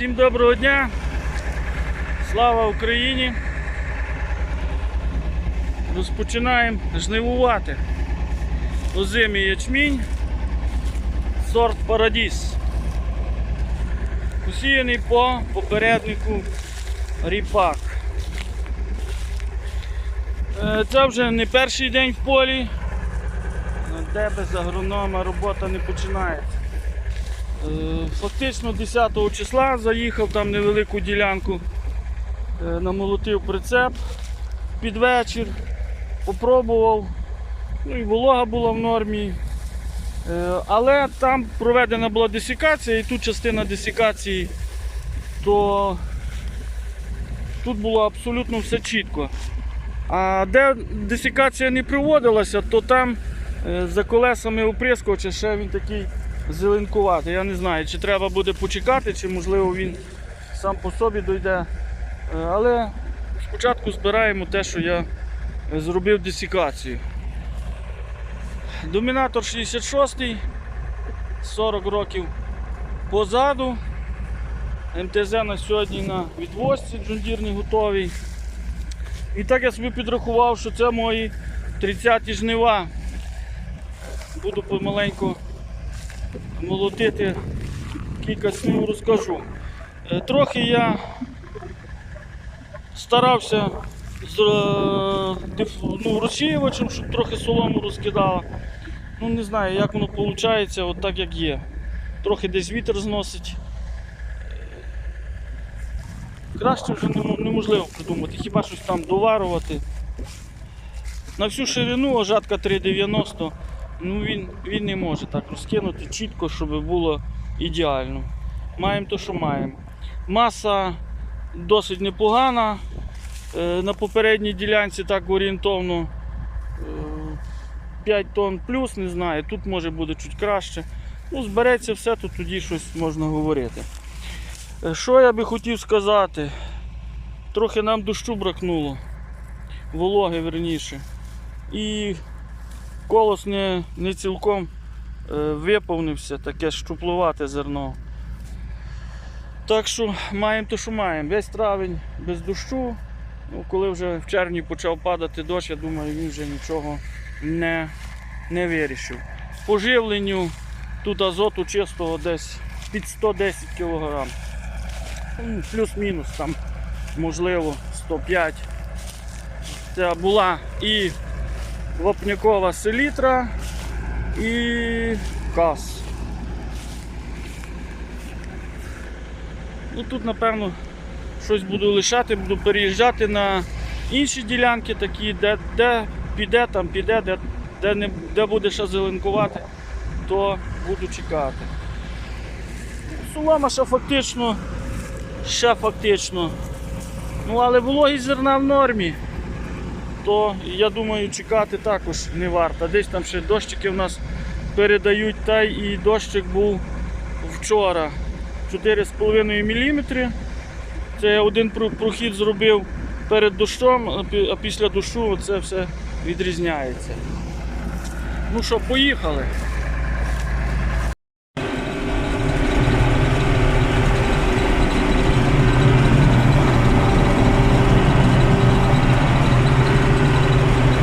Всім доброго дня! Слава Україні! Розпочинаємо жнивувати озимий ячмінь, сорт Парадіс. Посіяний по попереднику ріпак. Е, Це вже не перший день в полі. Де без агронома робота не починається. Е, Фактично 10 числа заїхав там невелику ділянку, е, намолотив прицеп під вечір, попробував, ну і волога була в нормі. Е, Але там проведена була десикація і тут частина десикації, то тут було абсолютно все чітко. А де десикація не проводилася, то там за колесами оприскувача ще він такий зеленкувати. Я не знаю, чи треба буде почекати, чи можливо він сам по собі дойде. Е, Але спочатку збираємо те, що я е, зробив десикацію. Домінатор 66, 40 років позаду. МТЗ на сьогодні на відвозці джундірний готовий. І так я собі підрахував, що це мої 30-ті жнива. Буду помаленьку молотити, кілька слів розкажу. Е, Трохи я старався з е, ну, розсіювачем, щоб трохи солому розкидало. Ну не знаю, як воно виходить, от так як є. Трохи десь вітер зносить. Краще вже неможливо придумати, хіба щось там доварувати. На всю ширину ожатка 3,90, ну він, він не може так розкинути чітко, щоб було ідеально. Маємо те, що маємо. Маса досить непогана. Е, На попередній ділянці так орієнтовно е, 5 тонн плюс, не знаю, тут може буде чуть краще. Ну, збереться все, то тоді щось можна говорити. Е, Що я би хотів сказати? Трохи нам дощу бракнуло, вологи верніше. І колос не, не цілком е, виповнився, таке щуплувате зерно. Так що маємо те, що маємо. Весь травень без дощу. Ну, коли вже в червні почав падати дощ, я думаю, він вже нічого не, не вирішив. По живленню тут азоту чистого десь під 110 кг. Ну, Плюс-мінус там, можливо, 105. Це була і вапнякова селітра, і кас. Ну тут, напевно, щось буду лишати, буду переїжджати на інші ділянки, такі, де, де піде, там піде, де, де, не, де буде ще зеленкувати, то буду чекати. Солома ще фактично, ще фактично. Ну, але вологість зерна в нормі, то я думаю, чекати також не варто. Десь там ще дощики в нас передають, та і дощик був вчора 4,5 мм. Це я один прохід зробив перед дощом, а а після дощу це все відрізняється. Ну що, поїхали.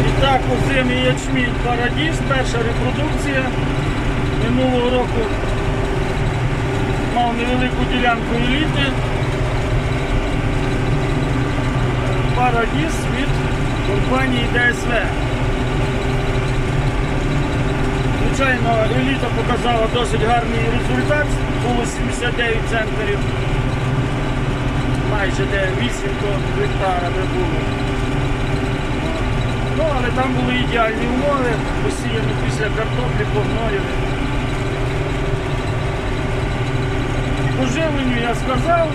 І так, озимий ячмінь Парадіс, перша репродукція. Минулого року мав невелику ділянку еліти. Парадіс від компанії ДСВ. Звичайно, еліта показала досить гарний результат, було 79 центрів, майже де 8 гектара де було. Ну, але там були ідеальні умови, посіяно після картоплі, погноїв. По живленню я сказав,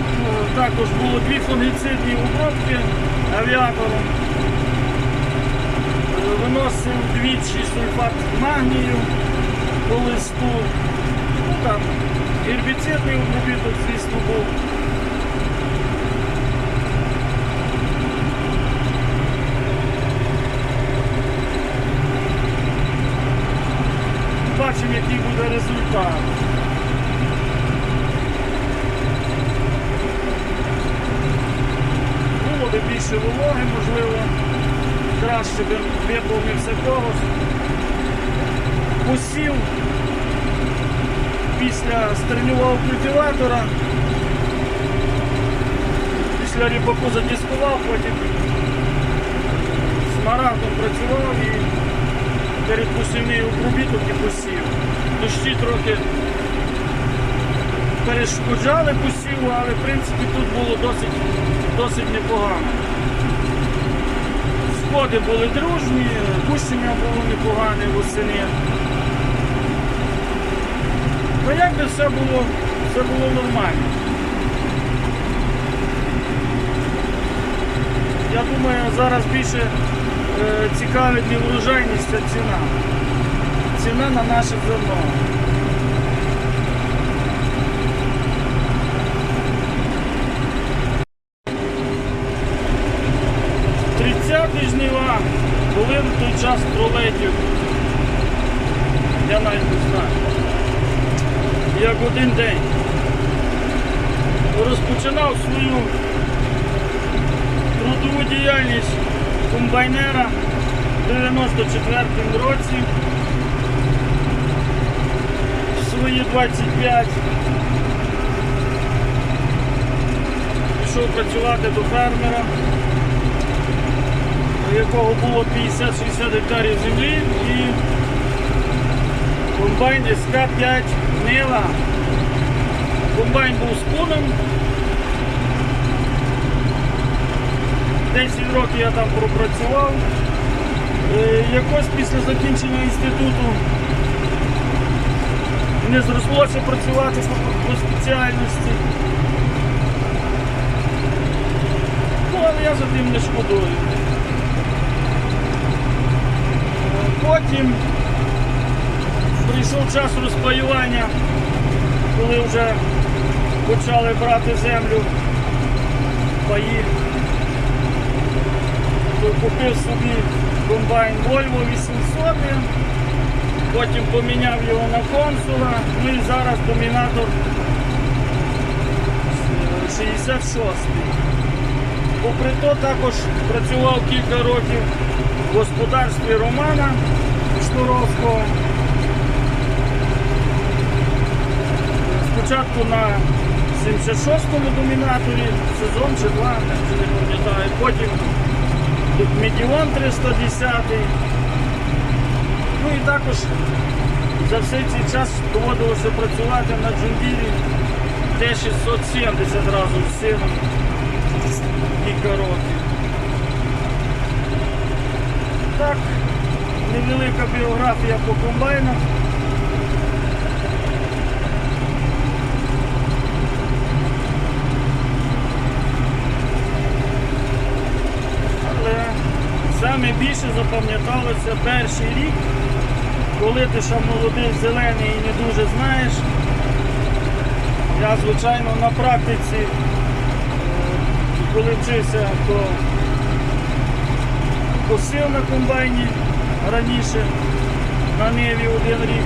також було дві фунгіцидні обробки авіатором. Виносив двічі сульфат магнію по листу. Ну там, гербіцидний обробіток, звісно, був. Бачимо, який буде результат. буде більше вологи, можливо, краще би виповнився колос. Посів після стернював культиватора, після ріпаку задіскував, потім смарагдом працював і перед посівний обробіток і посів. Дощі трохи перешкоджали посіву, але в принципі тут було досить, досить непогано. Сходи були дружні, кущення було непогане восени. Ну якби все було, все було нормально. Я думаю, зараз більше е, цікавить не врожайність, а ціна. Ціна на наше зерно. Тридцятий жнива, коли в той час пролетів. Я навіть не знаю. Як один день. Розпочинав свою трудову діяльність комбайнера в 94-му році. Свої 25 пішов працювати до фермера, у якого було 50-60 гектарів землі і комбайн СК-5 Нива. Комбайн був з пуном. 10 років я там пропрацював. Е, Якось після закінчення інституту не зрослося працювати по спеціальності. Ну, але я за тим не шкодую. Потім прийшов час розпаювання, коли вже почали брати землю, паї купив собі комбайн Volvo 800, потім поміняв його на консула, ну і зараз домінатор 66. Попри то також працював кілька років в господарстві Романа Шнуровського. Спочатку на 76-му домінаторі, сезон чи два, вже не пам'ятаю, потім Тут Медіон 310. Ну і також за все цей час доводилося працювати на джундірі Т-670 разом з сином кілька років. Так, невелика біографія по комбайнах. Але саме більше запам'яталося перший рік, коли ти ще молодий, зелений і не дуже знаєш. Я, звичайно, на практиці, коли вчився, косив на комбайні раніше, на ниві один рік,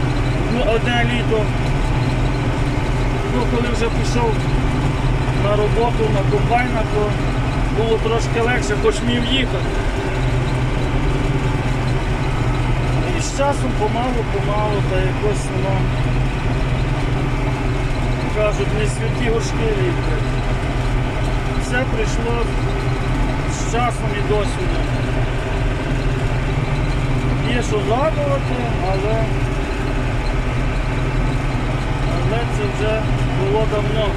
ну, одне літо. Ну, коли вже пішов на роботу на комбайна, то було трошки легше, хоч мів їхати. І з часом помалу-помалу, та якось воно кажуть, не святі горшки ліплять. Все прийшло з часом і досвідом. Є що згадувати, але, але це вже було давно.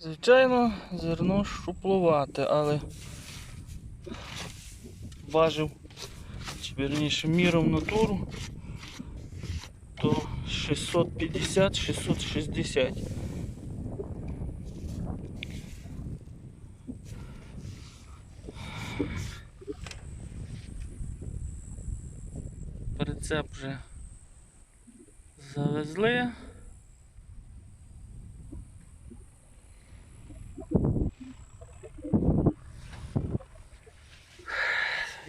Звичайно, зерно шуплувати, але важив, чи вірніше міром натуру, то 650-660. Прицеп вже завезли.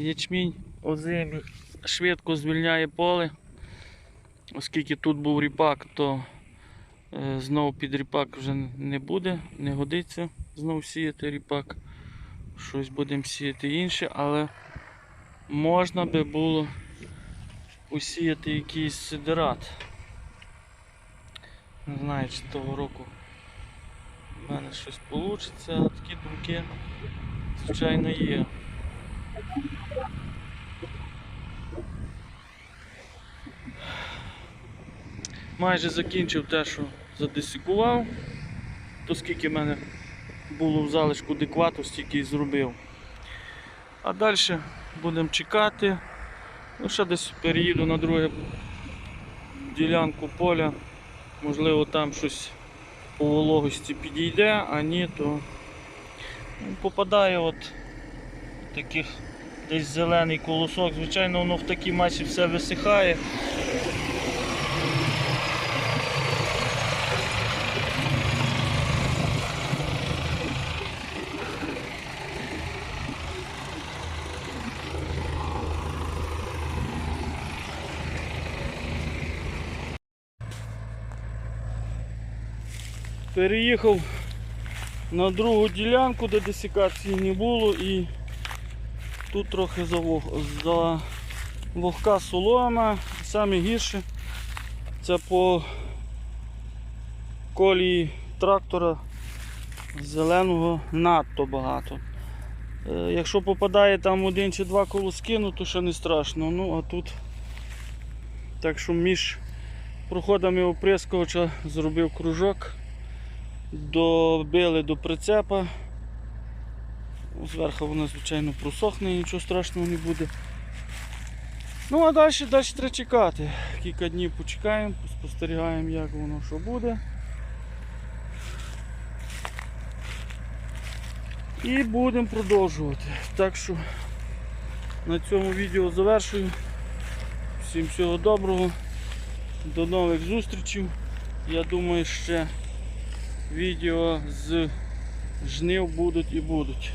Ячмінь озимий швидко звільняє поле. Оскільки тут був ріпак, то е, знову під ріпак вже не буде, не годиться знову сіяти ріпак. Щось будемо сіяти інше, але можна би було усіяти якийсь сидерат. Не знаю, чи того року в мене щось вийде, такі думки, звичайно, є. Майже закінчив те, що задесикував. То скільки в мене було в залишку деквату, стільки і зробив. А далі будемо чекати. Ну, ще десь переїду на другу ділянку поля. Можливо, там щось по вологості підійде, а ні, то ну, попадає от таких десь зелений колосок. Звичайно, воно в такій масі все висихає. Переїхав на другу ділянку, де десикації не було і тут трохи за вогка солома. Саме гірше це по колії трактора зеленого надто багато. Е, Якщо попадає там один чи два колоски, ну то ще не страшно. Ну а тут так що між проходами оприскувача зробив кружок добили до прицепа. Зверху воно, звичайно, просохне, нічого страшного не буде. Ну а далі, далі треба чекати. Кілька днів почекаємо, спостерігаємо, як воно що буде. І будемо продовжувати. Так що на цьому відео завершую. Всім всього доброго. До нових зустрічей. Я думаю, ще відео з жнив будуть і будуть.